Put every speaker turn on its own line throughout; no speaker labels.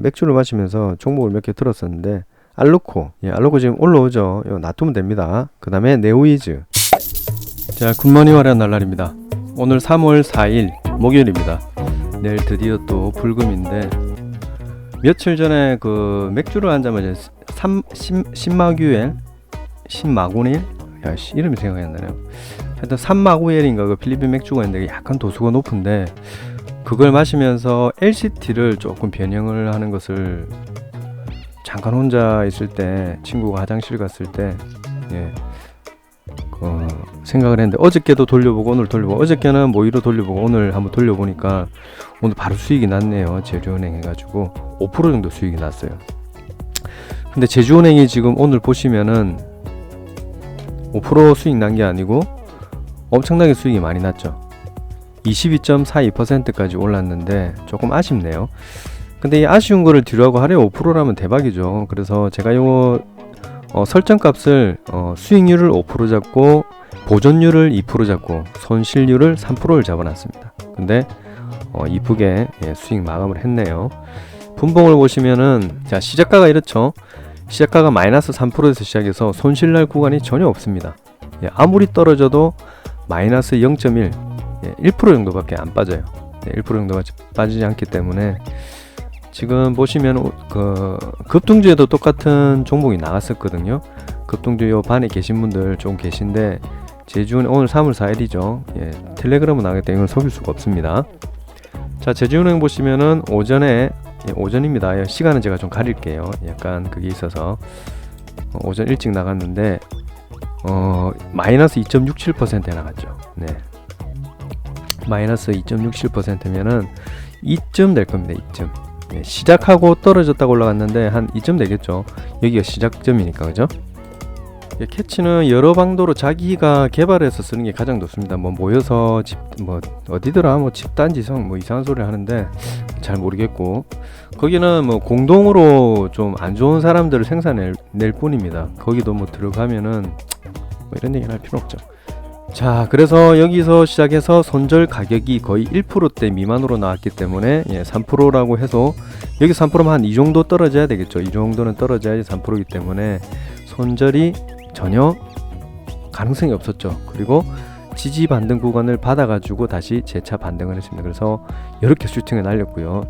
맥주를 마시면서 종목을 몇 개 들었었는데 알로코, 예, 알로코 지금 올라오죠. 이거 놔두면 됩니다. 그 다음에 네오이즈. 자, 굿모닝 화려한 날날입니다. 오늘 3월 4일 목요일입니다. 내일 드디어 또 불금인데 며칠 전에 그 맥주를 한잔마자 삼 신, 신마규엘 신마구닐 야 씨 이름이 생각이 안 나네요. 하여튼 산마구엘인가 그 필리핀 맥주가 있는데 약간 도수가 높은데 그걸 마시면서 LCT를 조금 변형을 하는 것을 잠깐 혼자 있을 때 친구가 화장실 갔을 때 예, 그 생각을 했는데 어저께도 돌려보고 오늘 돌려보고 어저께는 모의로 돌려보고 오늘 한번 돌려보니까 오늘 바로 수익이 났네요 제주은행 해가지고. 5% 정도 수익이 났어요. 근데 제주은행이 지금 오늘 보시면은 5% 수익 난 게 아니고 엄청나게 수익이 많이 났죠 22.42%까지 올랐는데 조금 아쉽네요. 근데 이 아쉬운 거를 뒤로하고 하루에 5%라면 대박이죠. 그래서 제가 요 어, 설정 값을 어, 수익률을 5% 잡고 보존율을 2% 잡고 손실률을 3%를 잡아놨습니다. 근데 어, 이쁘게 예, 수익 마감을 했네요. 분봉을 보시면은 자 시작가가 이렇죠. 시작가가 마이너스 3%에서 시작해서 손실날 구간이 전혀 없습니다. 예, 아무리 떨어져도 마이너스 0.1 예, 1% 정도밖에 안 빠져요. 예, 1% 정도가 빠지지 않기 때문에 지금 보시면 오- 그 급등주에도 똑같은 종목이 나왔었거든요. 급등주 요 반에 계신 분들 좀 계신데 제주은 오늘 3월 4일이죠. 예, 텔레그램은 때문에 이걸 속일 수가 없습니다. 자, 제주은행 보시면은 오전에 예, 오전입니다. 예, 시간은 제가 좀 가릴게요. 약간 그게 있어서 어, 오전 일찍 나갔는데 어 마이너스 2.67%에 나갔죠. 네. 마이너스 2.67%면은 2점 될 겁니다. 2점. 예, 시작하고 떨어졌다고 올라갔는데 한 2점 되겠죠. 여기가 시작점이니까 그죠? 예, 캐치는 여러 방도로 자기가 개발해서 쓰는 게 가장 좋습니다. 뭐 모여서 집 뭐 어디더라 뭐 집단 지성 뭐 이상한 소리 하는데 잘 모르겠고 거기는 뭐 공동으로 좀 안 좋은 사람들을 생산낼 낼 뿐입니다. 거기도 뭐 들어가면은 뭐 이런 얘기는 할 필요 없죠. 자, 그래서 여기서 시작해서 손절 가격이 거의 1%대 미만으로 나왔기 때문에 예, 3%라고 해서 여기 3%면 한 이 정도 떨어져야 되겠죠. 이 정도는 떨어져야지 3%이기 때문에 손절이 전혀 가능성이 없었죠. 그리고 지지 반등 구간을 받아가지고 다시 재차 반등을 했습니다. 그래서 이렇게 슈팅을 날렸고요.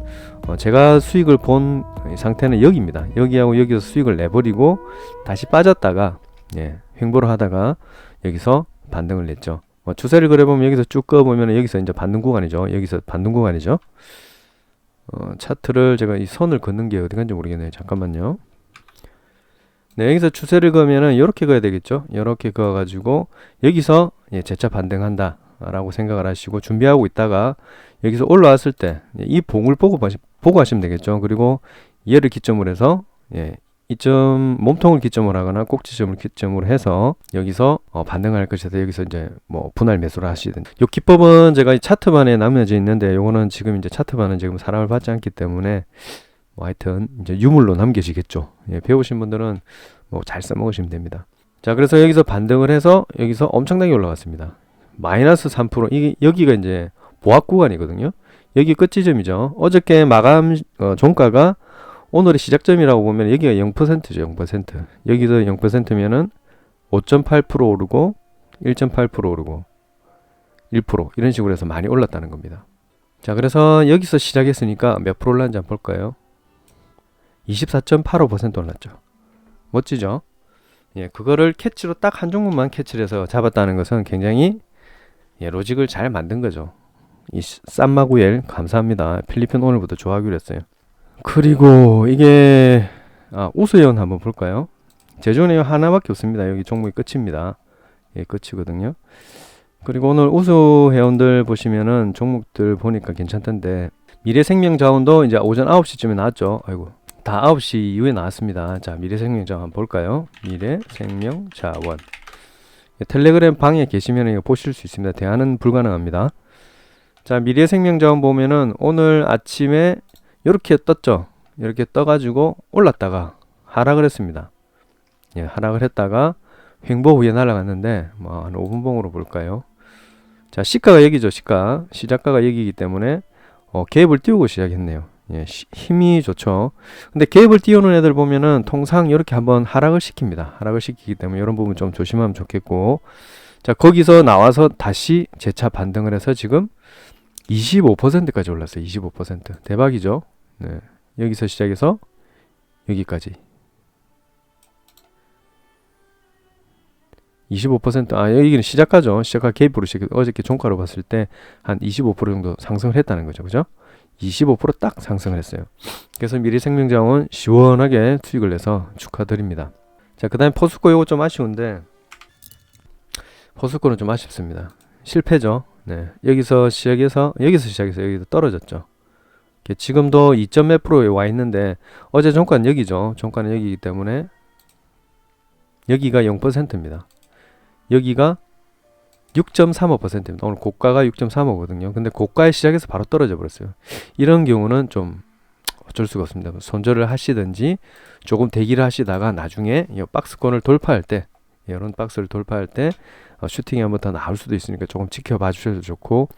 어, 제가 수익을 본 상태는 여기입니다. 여기하고 여기서 수익을 내버리고 다시 빠졌다가 예, 횡보를 하다가 여기서 반등을 냈죠. 뭐 추세를 그려보면 여기서 쭉 꺼보면 여기서 이제 반등 구간이죠. 여기서 반등 구간이죠. 어, 차트를 제가 이 선을 긋는 게 어디 간지 모르겠네요. 잠깐만요. 네, 여기서 추세를 그으면은 이렇게 그어야 되겠죠. 이렇게 그어가지고 여기서 예, 재차 반등한다. 라고 생각을 하시고 준비하고 있다가 여기서 올라왔을 때 이 봉을 보고 보고 하시면 되겠죠. 그리고 얘를 기점으로 해서 예, 이점 몸통을 기점으로 하거나 꼭지점을 기점으로 해서 여기서 어, 반등할 것이다. 여기서 이제 뭐 분할 매수를 하시든. 요 기법은 제가 이 차트반에 남겨져 있는데 요거는 지금 이제 차트반은 지금 사람을 받지 않기 때문에 뭐 하여튼 이제 유물로 남겨지겠죠. 예, 배우신 분들은 뭐 잘 써먹으시면 됩니다. 자, 그래서 여기서 반등을 해서 여기서 엄청나게 올라갔습니다. 마이너스 3% 이게 여기가 이제 보합 구간이거든요. 여기 끝 지점이죠. 어저께 마감 어, 종가가 오늘의 시작점이라고 보면 여기가 0%죠. 0%. 여기서 0%면은 5.8% 오르고 1.8% 오르고 1% 이런 식으로 해서 많이 올랐다는 겁니다. 자, 그래서 여기서 시작했으니까 몇 프로 올랐는지 한번 볼까요? 24.85% 올랐죠. 멋지죠? 예, 그거를 캐치로 딱 한 종목만 캐치를 해서 잡았다는 것은 굉장히 예, 로직을 잘 만든 거죠. 이 쌈마구엘 감사합니다. 필리핀 오늘부터 좋아하기로 했어요. 그리고 이게 아, 우수회원 한번 볼까요? 제주은행 하나밖에 없습니다. 여기 종목이 끝입니다. 예, 끝이거든요. 그리고 오늘 우수 회원들 보시면은 종목들 보니까 괜찮던데 미래생명자원도 이제 오전 9시쯤에 나왔죠. 아이고. 다 9시 이후에 나왔습니다. 자, 미래생명자원 한번 볼까요? 미래생명자원. 예, 텔레그램 방에 계시면 이거 보실 수 있습니다. 대안은 불가능합니다. 자, 미래생명자원 보면은 오늘 아침에 이렇게 떴죠. 이렇게 떠가지고 올랐다가 하락을 했습니다. 예, 하락을 했다가 횡보 후에 날아갔는데 뭐 한 5분봉으로 볼까요? 자, 시가가 여기죠. 시가 시작가가 여기이기 때문에 어, 갭을 띄우고 시작했네요. 예, 시- 힘이 좋죠. 근데 갭을 띄우는 애들 보면은 통상 이렇게 한번 하락을 시킵니다. 하락을 시키기 때문에 이런 부분 좀 조심하면 좋겠고. 자, 거기서 나와서 다시 재차 반등을 해서 지금 25%까지 올랐어요. 25%. 대박이죠. 네. 여기서 시작해서 여기까지. 25%, 아, 여기는 시작가죠. 시작가 갭으로 시작, 어저께 종가로 봤을 때 한 25% 정도 상승을 했다는 거죠. 그죠? 25%딱 상승을 했어요. 그래서 미래생명자원 시원하게 수익을 내서 축하드립니다. 자, 그 다음에 포스코 요거 좀 아쉬운데, 포스코는 좀 아쉽습니다. 실패죠. 네. 여기서 시작해서, 여기서 시작해서 여기서 떨어졌죠. 이게 지금도 2.몇 프로에 와 있는데, 어제 종가는 여기죠. 종가는 여기이기 때문에, 여기가 0%입니다. 여기가 6.35%입니다. 오늘 고가가 6.35거든요. 근데 고가에 시작해서 바로 떨어져 버렸어요. 이런 경우는 좀 어쩔 수가 없습니다. 손절을 하시든지 조금 대기를 하시다가 나중에 이 박스권을 돌파할 때 이런 박스를 돌파할 때 어, 슈팅이 한번 더 나올 수도 있으니까 조금 지켜봐 주셔도 좋고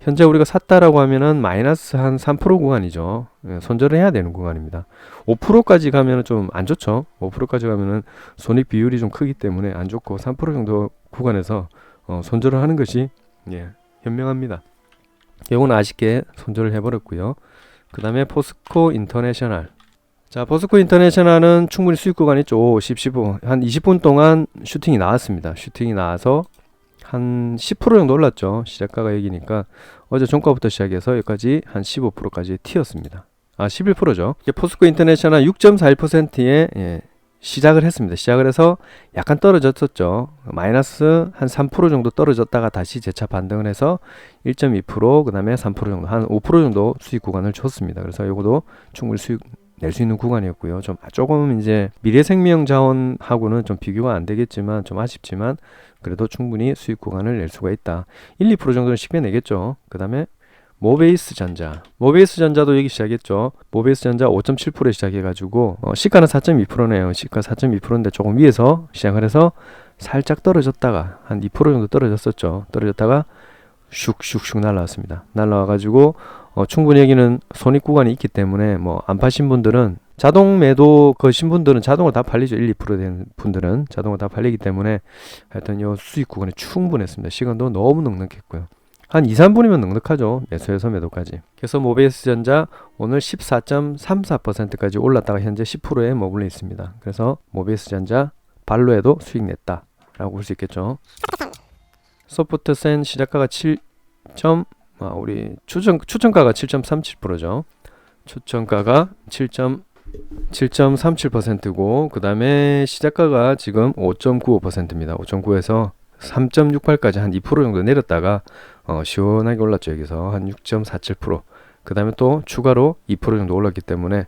현재 우리가 샀다라고 하면은 마이너스 한 3% 구간이죠. 예, 손절을 해야 되는 구간입니다. 5%까지 가면은 좀 안 좋죠. 5%까지 가면은 손익 비율이 좀 크기 때문에 안 좋고 3% 정도 구간에서 어, 손절을 하는 것이 예, 현명합니다. 이거는 아쉽게 손절을 해버렸고요. 그 다음에 포스코 인터내셔널. 자, 포스코 인터내셔널은 충분히 수익 구간이 있죠. 10, 15, 한 20분 동안 슈팅이 나왔습니다. 슈팅이 나와서 한 10% 정도 올랐죠. 시작가가 여기니까 어제 종가부터 시작해서 여기까지 한 15%까지 튀었습니다. 아, 11%죠. 포스코 인터내셔널 6.41%에 예, 시작을 했습니다. 시작을 해서 약간 떨어졌었죠. 마이너스 한 3% 정도 떨어졌다가 다시 재차 반등을 해서 1.2% 그 다음에 3% 정도 한 5% 정도 수익 구간을 줬습니다. 그래서 이것도 충분히 수익 낼 수 있는 구간이었고요. 좀 조금 이제 미래생명 자원하고는 좀 비교가 안 되겠지만 좀 아쉽지만 그래도 충분히 수익 구간을 낼 수가 있다. 1, 2% 정도는 쉽게 내겠죠. 그다음에 모베이스 전자. 모베이스 전자도 여기 시작했죠. 모베이스 전자 5.7%에 시작해가지고 어, 시가는 4.2%네요. 시가 4.2%인데 조금 위에서 시작을 해서 살짝 떨어졌다가 한 2% 정도 떨어졌었죠. 떨어졌다가 슉슉슉 날라왔습니다. 날라와가지고 어, 충분히 여기는 손익 구간이 있기 때문에 뭐 안 파신 분들은 자동 매도 거신 분들은 자동으로 다 팔리죠. 1, 2%된 분들은 자동으로 다 팔리기 때문에 하여튼 요 수익 구간이 충분했습니다. 시간도 너무 넉넉했고요. 한 2, 3분이면 넉넉하죠. 매수에서 매도까지. 그래서 모베이스 전자 오늘 14.34%까지 올랐다가 현재 10%에 머물러 있습니다. 그래서 모베이스 전자 발로에도 수익 냈다라고 볼 수 있겠죠. 소프트센 시작가가 7. 아, 우리 추천 추천가가 7.37%죠. 추천가가 7. 7.37%고 그 다음에 시작가가 지금 5.95%입니다. 5.9에서 3.68까지 한 2% 정도 내렸다가 어, 시원하게 올랐죠. 여기서 한 6.47%. 그 다음에 또 추가로 2% 정도 올랐기 때문에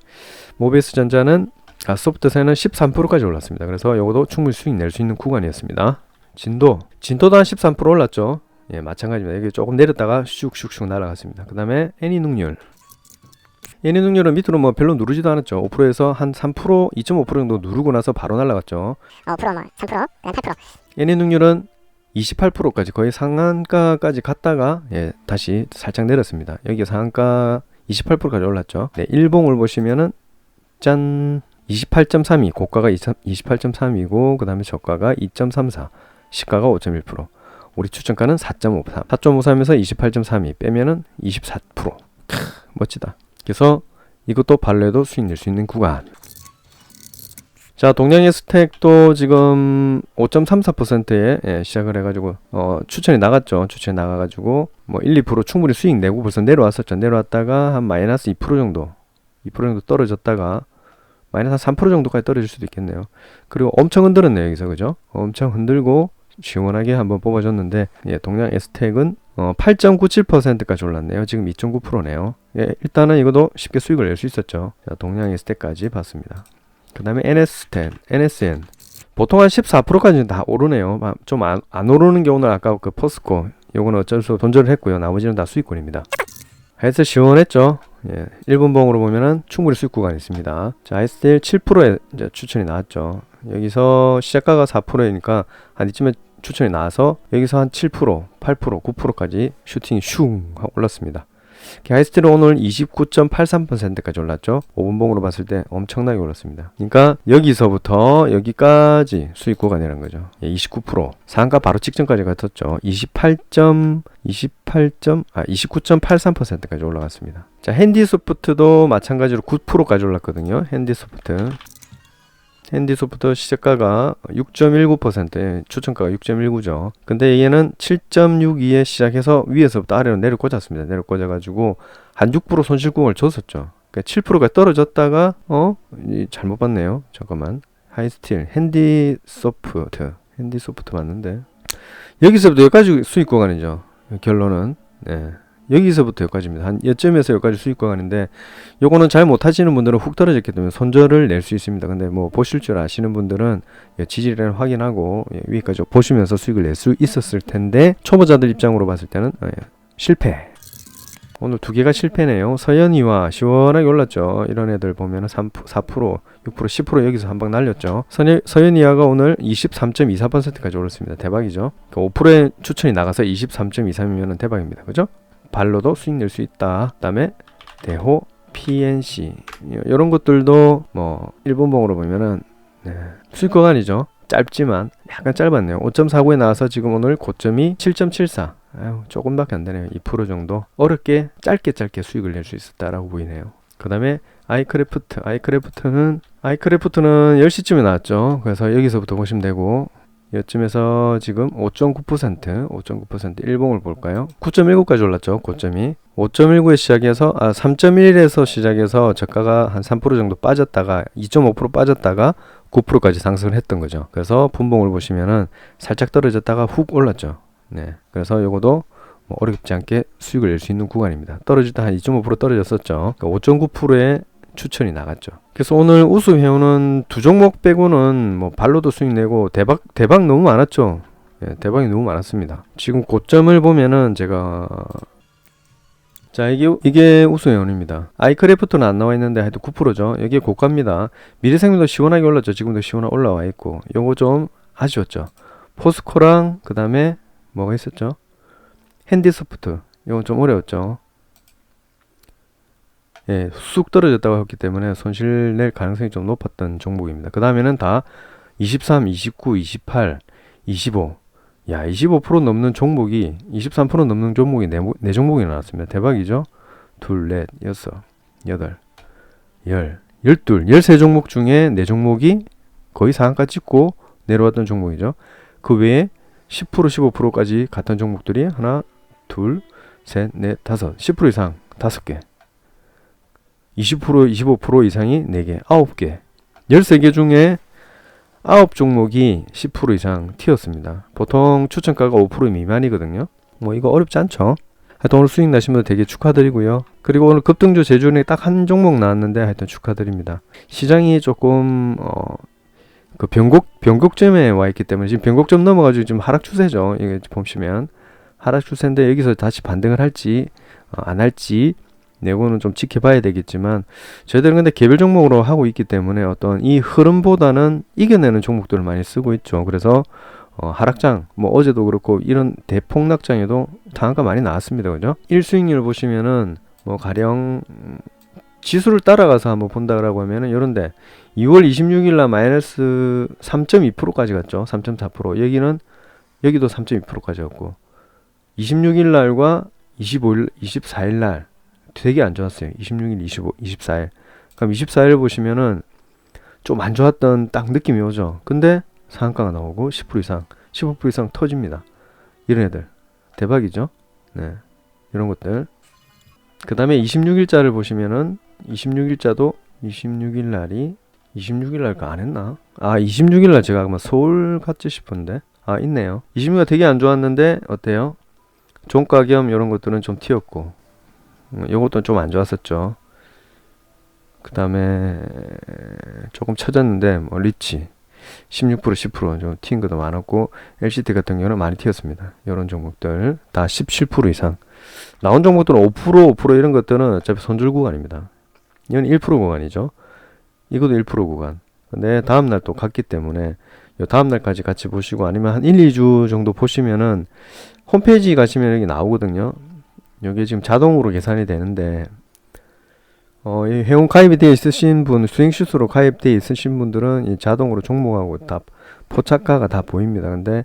모비스 전자는 아, 소프트세는 13%까지 올랐습니다. 그래서 이것도 충분히 수익 낼 수 있는 구간이었습니다. 진도, 진도도 한 13% 올랐죠. 예, 마찬가지입니다. 여기 조금 내렸다가 슉슉슉 날아갔습니다. 그 다음에 애니 능률. 애니 능률은 밑으로 뭐 별로 누르지도 않았죠. 5%에서 한 3%, 2.5% 정도 누르고 나서 바로 날아갔죠.
어, 5%, 뭐 3%, 그다음 8%.
연해능률은 28%까지 거의 상한가까지 갔다가 예, 다시 살짝 내렸습니다. 여기 상한가 28%까지 올랐죠. 네, 일봉을 보시면은 짠 28.32 고가가 28.3이고 그 다음에 저가가 2.34 시가가 5.1% 우리 추천가는 4.53 4.53에서 28.32 빼면은 24% 크, 멋지다. 그래서 이것도 발레도 수익 낼 수 있는 구간. 자, 동양의 스택도 지금 5.34%에 예, 시작을 해가지고 어, 추천이 나갔죠. 추천이 나가가지고 뭐 1, 2% 충분히 수익 내고 벌써 내려왔었죠. 내려왔다가 한 마이너스 2% 정도, 2% 정도 떨어졌다가 마이너스 한 3% 정도까지 떨어질 수도 있겠네요. 그리고 엄청 흔들었네요 여기서 그죠? 엄청 흔들고 시원하게 한번 뽑아줬는데 예, 동양 에스텍은 어, 8.97%까지 올랐네요. 지금 2.9%네요. 예, 일단은 이것도 쉽게 수익을 낼 수 있었죠. 자, 동양 에스텍까지 봤습니다. 그 다음에 NS10, NSN. 보통 한 14%까지는 다 오르네요. 좀안 안 오르는 게 오늘 아까 그 포스코. 요거는 어쩔 수 없이 돈절을 했고요. 나머지는 다 수익권입니다. 해서 시원했죠. 예, 1분 봉으로 보면은 충분히 수익 구간이 있습니다. 자, ISDL 7%에 이제 추천이 나왔죠. 여기서 시작가가 4%이니까 한 이쯤에 추천이 나와서 여기서 한 7%, 8%, 9%까지 슈팅이 슝 올랐습니다. 하이스틸은 오늘 29.83%까지 올랐죠. 5분봉으로 봤을 때 엄청나게 올랐습니다. 그러니까 여기서부터 여기까지 수익 구간이라는 거죠. 예, 29% 상가 바로 직전까지 갔었죠. 28. 28점 아 29.83%까지 올라갔습니다. 자 핸디소프트도 마찬가지로 9%까지 올랐거든요. 핸디소프트 핸디소프트 시작가가 6.19% 추천가가 6.19죠. 근데 얘는 7.62에 시작해서 위에서부터 아래로 내려 꽂았습니다. 내려 꽂아가지고 한 6% 손실공을 줬었죠. 그러니까 7%가 떨어졌다가 어 이, 잘못 봤네요. 잠깐만 하이스틸 핸디소프트 핸디소프트 맞는데 여기서부터 여기까지 수익 구간이죠. 결론은 네. 여기서부터 여기까지입니다. 한 여점에서 여기까지 수익 구간인데 요거는 잘 못하시는 분들은 훅 떨어졌기 때문에 손절을 낼 수 있습니다. 근데 뭐 보실 줄 아시는 분들은 예, 지지를 확인하고 예, 위까지 보시면서 수익을 낼 수 있었을 텐데 초보자들 입장으로 봤을 때는 어, 예, 실패. 오늘 두 개가 실패네요. 서현이와 시원하게 올랐죠. 이런 애들 보면은 3, 4%, 6%, 10% 여기서 한 방 날렸죠. 서현, 서현이와가 오늘 23.24%까지 올랐습니다. 대박이죠. 5%의 추천이 나가서 23.23이면 대박입니다. 그죠? 발로도 수익 낼 수 있다. 그다음에 대호, PNC 이런 것들도 뭐 일본봉으로 보면은 네, 수익 구간이죠. 짧지만 약간 짧았네요. 5.49에 나와서 지금 오늘 고점이 7.74. 아유, 조금밖에 안 되네요. 2% 정도 어렵게 짧게 짧게 수익을 낼 수 있었다라고 보이네요. 그다음에 아이크래프트, 아이크래프트는 아이크래프트는 10시쯤에 나왔죠. 그래서 여기서부터 보시면 되고 이쯤에서 지금 5.9% 5.9% 일봉을 볼까요? 9.19까지 올랐죠. 고점이 5.19에 시작해서 아 3.1에서 시작해서 저가가 한 3% 정도 빠졌다가 2.5% 빠졌다가 9%까지 상승을 했던 거죠. 그래서 분봉을 보시면은 살짝 떨어졌다가 훅 올랐죠. 네. 그래서 요거도 뭐 어렵지 않게 수익을 낼 수 있는 구간입니다. 떨어질 때 한 2.5% 떨어졌었죠. 그러니까 5.9%의 추천이 나갔죠. 그래서 오늘 우수 회원은 두 종목 빼고는 뭐 발로도 수익 내고 대박 대박 너무 많았죠. 예, 대박이 너무 많았습니다. 지금 고점을 보면은 제가 자 이게 이게 우수 회원입니다. 아이크래프트는 안 나와 있는데 하여튼 9%죠. 여기에 고가입니다. 미래생명도 시원하게 올랐죠. 지금도 시원하게 올라와 있고 요거 좀 아쉬웠죠. 포스코랑 그 다음에 뭐가 있었죠? 핸디소프트 이건 좀 어려웠죠. 예, 쑥 떨어졌다고 했기 때문에 손실 낼 가능성이 좀 높았던 종목입니다. 그 다음에는 다 23, 29, 28, 25. 야, 25% 넘는 종목이 23% 넘는 종목이 네, 모- 네 종목이 나왔습니다. 대박이죠? 둘, 넷, 여섯, 여덟, 열, 열둘, 열세 종목 중에 네 종목이 거의 상한가 찍고 내려왔던 종목이죠. 그 외에 10% 15%까지 갔던 종목들이 하나, 둘, 셋, 넷, 다섯, 10% 이상 다섯 개. 20% 25% 이상이 4개, 9개. 13개 중에 9 종목이 10% 이상 튀었습니다. 보통 추천가가 5% 미만이거든요. 뭐 이거 어렵지 않죠. 하여튼 오늘 수익 나신 분들 되게 축하드리고요. 그리고 오늘 급등주 제주에 딱한 종목 나왔는데 하여튼 축하드립니다. 시장이 조금 어, 그 변곡 변곡점에 와 있기 때문에 지금 변곡점 넘어가지고 지금 하락 추세죠. 이게 보시면 하락 추세인데 여기서 다시 반등을 할지 어, 안 할지 내고는 좀 지켜봐야 되겠지만 저희들은 근데 개별 종목으로 하고 있기 때문에 어떤 이 흐름보다는 이겨내는 종목들을 많이 쓰고 있죠. 그래서 어, 하락장 뭐 어제도 그렇고 이런 대폭락장에도 단가 많이 나왔습니다. 그죠? 1수익률 보시면은 뭐 가령 음, 지수를 따라가서 한번 본다라고 하면은 요런데 2월 26일 날 마이너스 3.2%까지 갔죠. 3.4%. 여기는 여기도 3.2%까지 갔고 26일 날과 25일 24일 날 되게 안 좋았어요. 26일, 25, 24일. 그럼 24일 보시면은 좀 안 좋았던 딱 느낌이 오죠. 근데 상한가가 나오고 10% 이상, 15% 이상 터집니다. 이런 애들 대박이죠. 네, 이런 것들. 그 다음에 26일자를 보시면은 26일자도 26일 날이 26일 날까 안 했나? 아 26일 날 제가 아마 서울 갔지 싶은데 아 있네요. 26일 되게 안 좋았는데 어때요? 종가 겸 이런 것들은 좀 튀었고 음, 요것도 좀 안 좋았었죠. 그 다음에 조금 처졌는데 뭐 리치 16% 10%좀 튀은 것도 많았고 LCT 같은 경우는 많이 튀었습니다. 이런 종목들 다 17% 이상 나온 종목들은 5% 5% 이런 것들은 어차피 손절 구간입니다. 이건 1% 구간이죠. 이것도 1% 구간. 근데 다음 날 또 갔기 때문에 요 다음 날까지 같이 보시고 아니면 한 1, 2주 정도 보시면은 홈페이지 가시면 여기 나오거든요. 이게 지금 자동으로 계산이 되는데 어, 이 회원 가입이 되어 있으신 분, 스윙슛으로 가입되어 있으신 분들은 이 자동으로 종목하고 다 포착가가 다 보입니다. 근데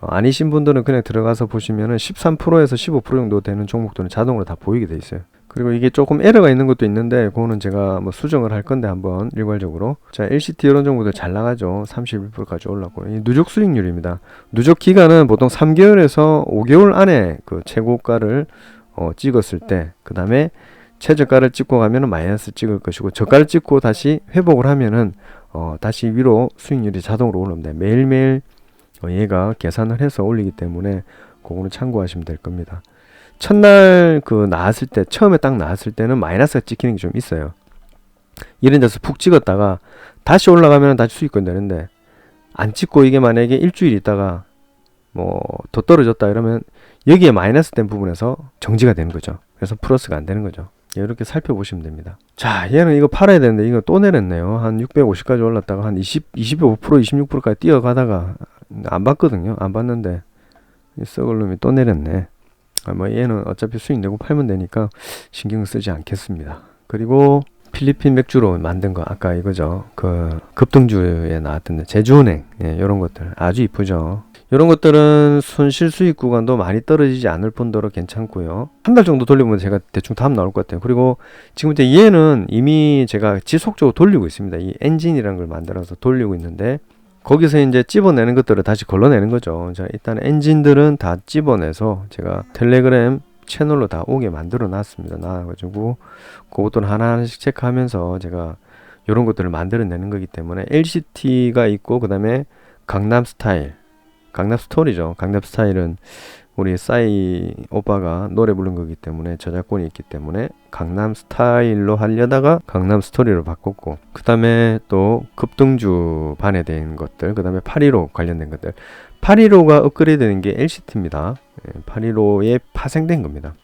어, 아니신 분들은 그냥 들어가서 보시면은 13%에서 15% 정도 되는 종목들은 자동으로 다 보이게 돼 있어요. 그리고 이게 조금 에러가 있는 것도 있는데 그거는 제가 뭐 수정을 할 건데 한번 일괄적으로 자 LCT 이런 종목들 잘 나가죠 31%까지 올랐고 이 누적 수익률입니다 누적 기간은 보통 3개월에서 5개월 안에 그 최고가를 어, 찍었을 때 그 다음에 최저가를 찍고 가면은 마이너스 찍을 것이고 저가를 찍고 다시 회복을 하면은 어, 다시 위로 수익률이 자동으로 올라옵니다 매일매일 어, 얘가 계산을 해서 올리기 때문에 그거는 참고하시면 될 겁니다 첫날 그 나왔을 때 처음에 딱 나왔을 때는 마이너스가 찍히는 게 좀 있어요. 이런 데서 푹 찍었다가 다시 올라가면 다시 수익권 되는데 안 찍고 이게 만약에 일주일 있다가 뭐 더 떨어졌다 이러면 여기에 마이너스 된 부분에서 정지가 되는 거죠. 그래서 플러스가 안 되는 거죠. 이렇게 살펴보시면 됩니다. 자, 얘는 이거 팔아야 되는데 이거 또 내렸네요. 한 650까지 올랐다가 한 20, 25%, 26%까지 뛰어가다가 안 봤거든요. 안 봤는데 이 썩을 놈이 또 내렸네. 아, 뭐 얘는 어차피 수익 내고 팔면 되니까 신경 쓰지 않겠습니다. 그리고 필리핀 맥주로 만든 거 아까 이거죠. 그 급등주에 나왔던 제주은행 예, 이런 것들 아주 이쁘죠. 이런 것들은 손실 수익 구간도 많이 떨어지지 않을 뿐더러 괜찮고요. 한 달 정도 돌리면 제가 대충 답 나올 것 같아요. 그리고 지금 이제 얘는 이미 제가 지속적으로 돌리고 있습니다. 이 엔진이라는 걸 만들어서 돌리고 있는데 거기서 이제 찝어내는 것들을 다시 걸러내는 거죠. 자, 일단 엔진들은 다 찝어내서 제가 텔레그램 채널로 다 오게 만들어 놨습니다. 놔가지고 그것들을 하나하나씩 체크하면서 제가 이런 것들을 만들어내는 거기 때문에 LCT가 있고 그 다음에 강남 스타일, 강남 스토리죠. 강남 스타일은 우리 싸이 오빠가 노래 부른 거기 때문에 저작권이 있기 때문에 강남 스타일로 하려다가 강남 스토리로 바꿨고 그 다음에 또 급등주 반해된 것들 그 다음에 815 관련된 것들. 815가 업그레이드된 게 LCT입니다. 815에 파생된 겁니다.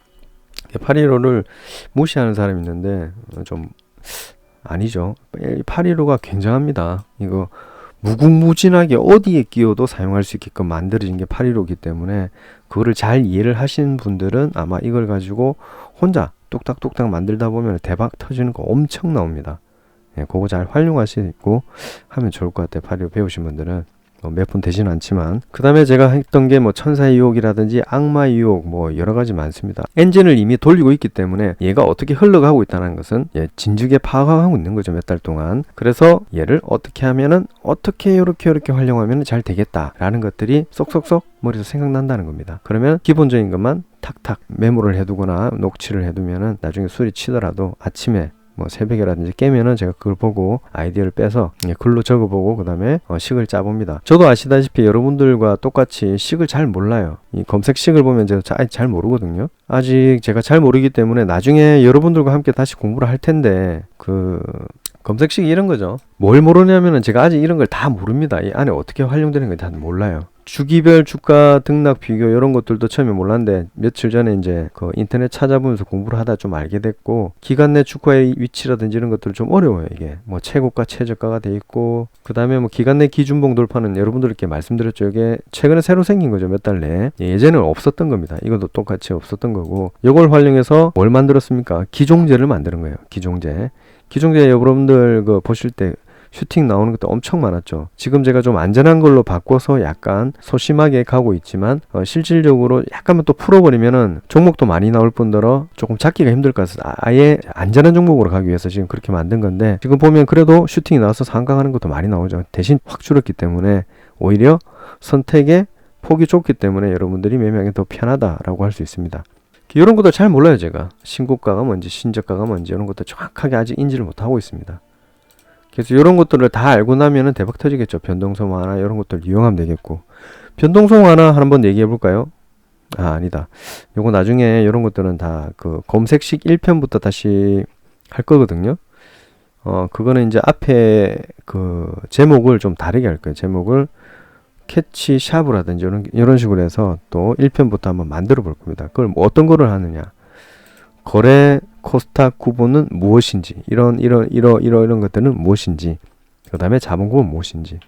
815를 무시하는 사람이 있는데 어, 좀 아니죠. 815가 굉장합니다. 이거 무궁무진하게 어디에 끼워도 사용할 수 있게끔 만들어진 게 815이기 때문에 그거를 잘 이해를 하시는 분들은 아마 이걸 가지고 혼자 뚝딱뚝딱 만들다 보면 대박 터지는 거 엄청 나옵니다. 예, 그거 잘 활용하시고 하면 좋을 것 같아요. 815 배우신 분들은 뭐 몇분 되지는 않지만 그 다음에 제가 했던 게 뭐 천사의 유혹이라든지 악마의 유혹 뭐 여러 가지 많습니다. 엔진을 이미 돌리고 있기 때문에 얘가 어떻게 흘러가고 있다는 것은 예, 진즉에 파악하고 있는 거죠 몇 달 동안. 그래서 얘를 어떻게 하면은 어떻게 이렇게 이렇게 활용하면 잘 되겠다라는 것들이 쏙쏙쏙 머리에서 생각난다는 겁니다. 그러면 기본적인 것만 탁탁 메모를 해두거나 녹취를 해두면은 나중에 술이 치더라도 아침에 뭐 새벽이라든지 깨면은 제가 그걸 보고 아이디어를 빼서 예, 글로 적어보고 그 다음에 어, 식을 짜봅니다. 저도 아시다시피 여러분들과 똑같이 식을 잘 몰라요. 이 검색식을 보면 제가 잘, 잘 모르거든요. 아직 제가 잘 모르기 때문에 나중에 여러분들과 함께 다시 공부를 할 텐데 그 검색식 이런 거죠. 뭘 모르냐면은 제가 아직 이런 걸 다 모릅니다. 이 안에 어떻게 활용되는 걸다 몰라요. 주기별 주가 등락 비교 이런 것들도 처음에 몰랐는데 며칠 전에 이제 그 인터넷 찾아보면서 공부를 하다 좀 알게 됐고 기간 내 주가의 위치라든지 이런 것들 좀 어려워요 이게. 뭐 최고가 최저가가 돼 있고 그 다음에 뭐 기간 내 기준봉 돌파는 여러분들께 말씀드렸죠. 이게 최근에 새로 생긴 거죠 몇 달 내에 예전에는 없었던 겁니다. 이것도 똑같이 없었던 거고. 이걸 활용해서 뭘 만들었습니까? 기종제를 만드는 거예요 기종제 기종제 여러분들 그 보실 때 슈팅 나오는 것도 엄청 많았죠. 지금 제가 좀 안전한 걸로 바꿔서 약간 소심하게 가고 있지만 어, 실질적으로 약간만 또 풀어버리면은 종목도 많이 나올 뿐더러 조금 찾기가 힘들 것 같아서 아예 안전한 종목으로 가기 위해서 지금 그렇게 만든 건데 지금 보면 그래도 슈팅이 나와서 상강하는 것도 많이 나오죠. 대신 확 줄었기 때문에 오히려 선택의 폭이 좁기 때문에 여러분들이 매매하기 더 편하다라고 할 수 있습니다. 이런 것도 잘 몰라요 제가 신고가가 뭔지 신저가가 뭔지 이런 것도 정확하게 아직 인지를 못하고 있습니다. 그래서 이런 것들을 다 알고 나면은 대박 터지겠죠. 변동성 하나 이런 것들 이용하면 되겠고 변동성 하나 한번 얘기해 볼까요? 아 아니다. 요거 나중에 이런 것들은 다 그 검색식 1편부터 다시 할 거거든요. 어 그거는 이제 앞에 그 제목을 좀 다르게 할 거예요. 제목을 캐치 샵이라든지 이런 이런 식으로 해서 또 1편부터 한번 만들어 볼 겁니다. 그걸 뭐 어떤 거를 하느냐? 거래 코스닥 구분은 무엇인지 이런 이런 이런 이런 이런 것들은 무엇인지 그 다음에 자본구는 무엇인지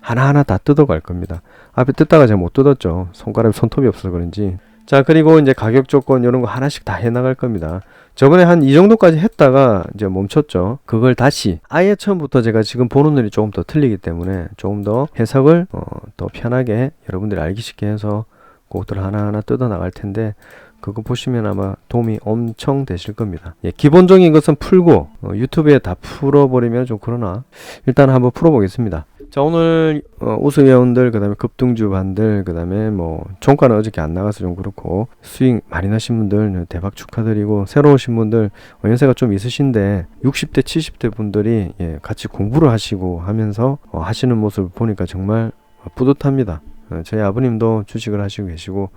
하나하나 다 뜯어갈 겁니다. 앞에 뜯다가 제가 못 뜯었죠. 손가락에 손톱이 없어서 그런지 자, 그리고 이제 가격 조건 이런 거 하나씩 다 해 나갈 겁니다. 저번에 한 이 정도까지 했다가 이제 멈췄죠. 그걸 다시 아예 처음부터 제가 지금 보는 눈이 조금 더 틀리기 때문에 조금 더 해석을 어, 더 편하게 여러분들이 알기 쉽게 해서 그것들 하나하나 뜯어 나갈 텐데 그거 보시면 아마 도움이 엄청 되실 겁니다. 예, 기본적인 것은 풀고 어, 유튜브에 다 풀어버리면 좀 그러나 일단 한번 풀어보겠습니다. 자 오늘 어, 우수회원들 그다음에 급등주반들 그다음에 뭐 종가는 어저께 안 나가서 좀 그렇고 수익 많이 나신 분들 대박 축하드리고 새로 오신 분들 어, 연세가 좀 있으신데 60대 70대 분들이 예, 같이 공부를 하시고 하면서 어, 하시는 모습을 보니까 정말 어, 뿌듯합니다. 어, 저희 아버님도 주식을 하시고 계시고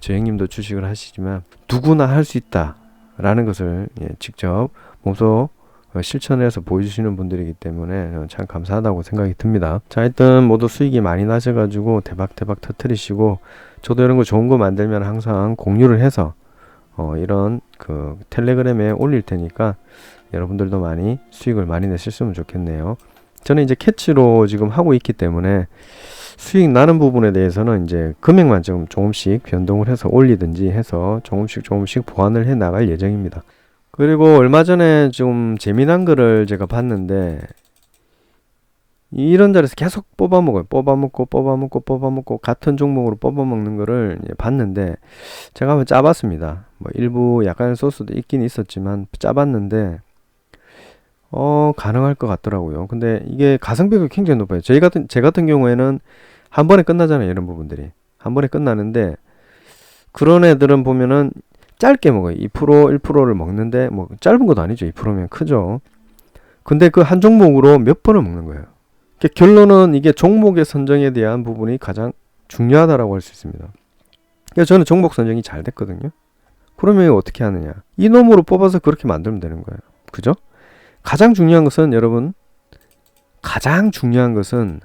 저 형님도 주식을 하시지만 누구나 할 수 있다라는 것을 예, 직접 몸소 어, 실천해서 보여주시는 분들이기 때문에 어, 참 감사하다고 생각이 듭니다. 자, 하여튼 모두 수익이 많이 나셔가지고 대박 대박 터트리시고 저도 이런 거 좋은 거 만들면 항상 공유를 해서 어, 이런 그 텔레그램에 올릴 테니까 여러분들도 많이 수익을 많이 내셨으면 좋겠네요. 저는 이제 캐치로 지금 하고 있기 때문에 수익 나는 부분에 대해서는 이제 금액만 좀 조금씩 변동을 해서 올리든지 해서 조금씩 조금씩 보완을 해 나갈 예정입니다. 그리고 얼마 전에 좀 재미난 거를 제가 봤는데 이런 자리에서 계속 뽑아 먹어요. 뽑아 먹고 뽑아 먹고 뽑아 먹고 같은 종목으로 뽑아 먹는 거를 봤는데 제가 한번 짜봤습니다. 뭐 일부 약간의 소스도 있긴 있었지만 짜봤는데 어 가능할 것 같더라고요. 근데 이게 가성비가 굉장히 높아요. 저희 같은 제 같은 경우에는 한 번에 끝나잖아요. 이런 부분들이 한 번에 끝나는데 그런 애들은 보면은 짧게 먹어요. 2% 1%를 먹는데 뭐 짧은 것도 아니죠. 2%면 크죠. 근데 그 한 종목으로 몇 번을 먹는 거예요. 그러니까 결론은 이게 종목의 선정에 대한 부분이 가장 중요하다라고 할 수 있습니다. 그래서 저는 종목 선정이 잘 됐거든요. 그러면 어떻게 하느냐? 이 놈으로 뽑아서 그렇게 만들면 되는 거예요. 그죠? 가장 중요한 것은 여러분 가장 중요한 것은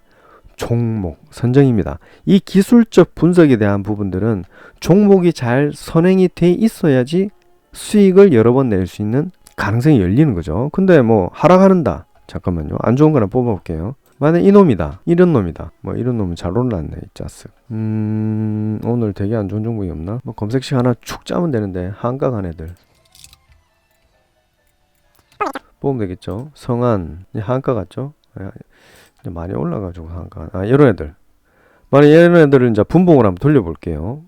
종목 선정입니다. 이 기술적 분석에 대한 부분들은 종목이 잘 선행이 돼 있어야지 수익을 여러 번 낼 수 있는 가능성이 열리는 거죠. 근데 뭐 하락하는다. 잠깐만요. 안 좋은 거나 뽑아볼게요. 만약 이 놈이다. 이런 놈이다. 뭐 이런 놈은 잘 올랐네. 이 짜스. 음 오늘 되게 안 좋은 종목이 없나? 뭐 검색식 하나 축 짜면 되는데 한가 간 애들. 뽑으면 되겠죠. 이제 한가 같죠? 많이 올라가지고 한가. 아 이런 애들. 만약 이런 애들을 이제 분봉을 한번 돌려볼게요.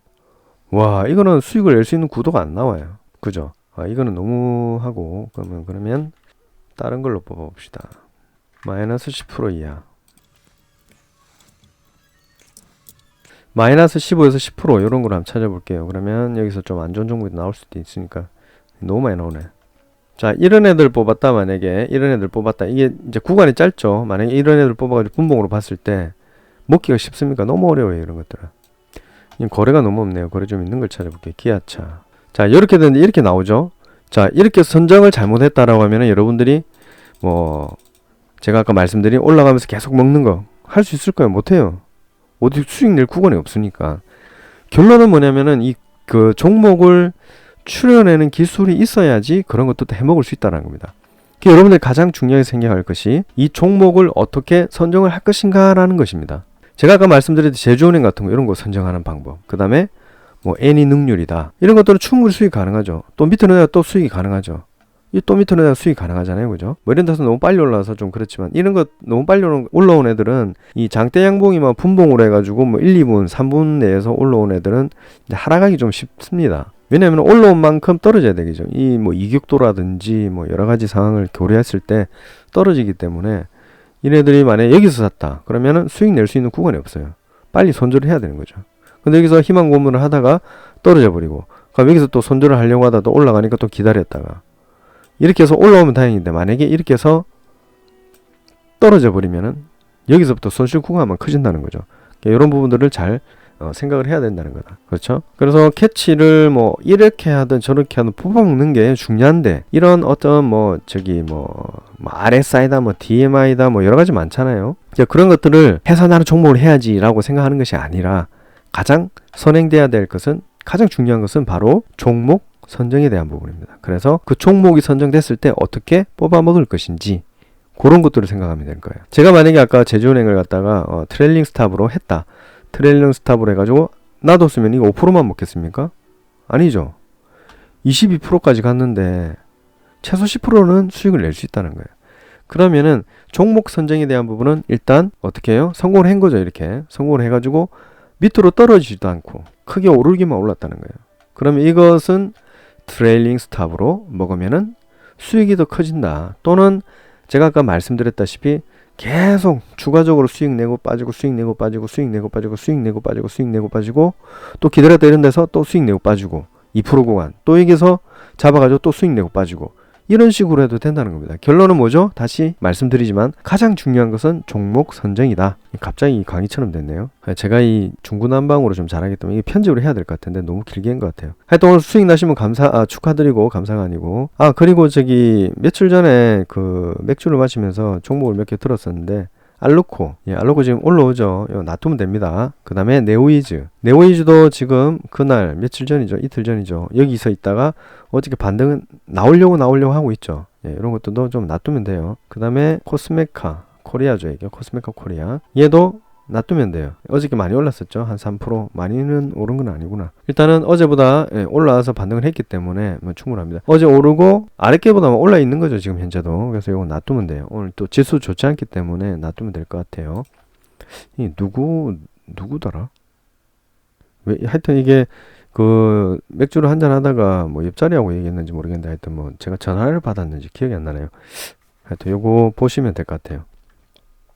와 이거는 수익을 낼 수 있는 구도가 안 나와요. 그죠? 아 이거는 너무 하고 그러면 그러면 다른 걸로 뽑아봅시다. 마이너스 10% 이하. 마이너스 15에서 10% 이런 걸 한번 찾아볼게요. 그러면 여기서 좀 안 좋은 종목이 나올 수도 있으니까 너무 많이 나오네. 자, 이런 애들 뽑았다 만약에 이런 애들 뽑았다. 이게 이제 구간이 짧죠. 만약에 이런 애들 뽑아가지고 분봉으로 봤을 때 먹기가 쉽습니까? 너무 어려워요 이런 것들은. 거래가 너무 없네요. 거래 좀 있는 걸 찾아볼게요. 기아차. 자, 이렇게 되는데 이렇게 나오죠. 자, 이렇게 선정을 잘못했다라고 하면은 여러분들이 뭐 제가 아까 말씀드린 올라가면서 계속 먹는 거 할 수 있을까요? 못해요. 어디 수익 낼 구간이 없으니까. 결론은 뭐냐면은 이 그 종목을 추려내는 기술이 있어야지 그런 것도 또 해먹을 수 있다는 겁니다. 그 여러분들 가장 중요하게 생각할 것이 이 종목을 어떻게 선정을 할 것인가 라는 것입니다. 제가 아까 말씀드렸듯이 제주은행 같은 거 이런 거 선정하는 방법. 그 다음에 뭐 N이 능률이다. 이런 것들은 충분히 수익 가능하죠. 또 밑으로 내가 또 수익이 가능하죠. 이 또 밑으로 내가 수익 가능하잖아요. 그죠? 뭐 이런 데서 너무 빨리 올라와서 좀 그렇지만 이런 것 너무 빨리 올라- 올라온 애들은 이 장대 양봉이만 분봉으로 해가지고 뭐 1, 2분, 3분 내에서 올라온 애들은 이제 하락하기 좀 쉽습니다. 왜냐하면 올라온 만큼 떨어져야 되겠죠. 이 뭐 이격도라든지 뭐 여러 가지 상황을 고려했을 때 떨어지기 때문에 이네들이 만약에 여기서 샀다. 그러면은 수익 낼 수 있는 구간이 없어요. 빨리 손절을 해야 되는 거죠. 근데 여기서 희망 고문을 하다가 떨어져 버리고 그럼 여기서 또 손절을 하려고 하다 또 올라가니까 또 기다렸다가 이렇게 해서 올라오면 다행인데 만약에 이렇게 해서 떨어져 버리면은 여기서부터 손실 구간만 커진다는 거죠. 그러니까 이런 부분들을 잘 어, 생각을 해야 된다는 거다. 그렇죠? 그래서 캐치를 뭐 이렇게 하든 저렇게 하든 뽑아먹는 게 중요한데 이런 어떤 뭐 저기 뭐, 뭐 RSI다 뭐 DMI다 뭐 여러 가지 많잖아요. 그런 것들을 해서 나는 종목을 해야지라고 생각하는 것이 아니라 가장 선행돼야 될 것은 가장 중요한 것은 바로 종목 선정에 대한 부분입니다. 그래서 그 종목이 선정됐을 때 어떻게 뽑아 먹을 것인지 그런 것들을 생각하면 되는 거예요. 제가 만약에 아까 제주은행을 갖다가 어, 트레일링 스탑으로 했다. 트레일링 스탑으로 해가지고 놔뒀으면 이거 5%만 먹겠습니까? 아니죠. 22%까지 갔는데 최소 10%는 수익을 낼 수 있다는 거예요. 그러면은 종목 선정에 대한 부분은 일단 어떻게 해요? 성공을 한 거죠. 이렇게 성공을 해가지고 밑으로 떨어지지도 않고 크게 오르기만 올랐다는 거예요. 그러면 이것은 트레일링 스탑으로 먹으면은 수익이 더 커진다. 또는 제가 아까 말씀드렸다시피 계속 추가적으로 수익 내고 빠지고 수익 내고 빠지고 수익 내고 빠지고 수익 내고 빠지고 수익 내고 빠지고 또 기다렸다 이런 데서 또 수익 내고 빠지고 2% 구간. 또 여기서 잡아가지고 또 수익 내고 빠지고 이런 식으로 해도 된다는 겁니다. 결론은 뭐죠? 다시 말씀드리지만 가장 중요한 것은 종목 선정이다. 갑자기 강의처럼 됐네요. 제가 이 중구난방으로 좀 잘하기 때문에 편집을 해야 될 것 같은데 너무 길게 한 것 같아요. 하여튼 오늘 수익 나시면 감사, 아, 축하드리고 감사가 아니고. 아, 그리고 저기 며칠 전에 그 맥주를 마시면서 종목을 몇 개 들었었는데 알로코, 예, 알로코 지금 올라오죠. 이거 놔두면 됩니다. 그 다음에 네오이즈. 네오이즈도 지금 그날 며칠 전이죠. 이틀 전이죠. 여기서 있다가 어저께 반등은 나오려고 나오려고 하고 있죠. 예, 이런 것들도 좀 놔두면 돼요. 그 다음에 코스메카 코리아죠. 이게 코스메카 코리아. 얘도 놔두면 돼요. 어저께 많이 올랐었죠. 한 3% 많이는 오른 건 아니구나. 일단은 어제보다 예, 올라와서 반등을 했기 때문에 뭐 충분합니다. 어제 오르고 아랫게보다 올라 있는 거죠. 지금 현재도. 그래서 이거 놔두면 돼요. 오늘 또 지수 좋지 않기 때문에 놔두면 될 것 같아요. 이 누구 누구더라? 왜 하여튼 이게 그 맥주를 한잔 하다가 뭐 옆자리하고 얘기했는지 모르겠는데 하여튼 뭐 제가 전화를 받았는지 기억이 안 나네요. 하여튼 요거 보시면 될 것 같아요.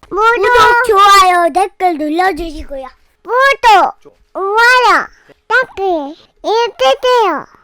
구독, 좋아요, 댓글 눌러주시고요.
구독, 좋아요, 댓글, 읽으세요.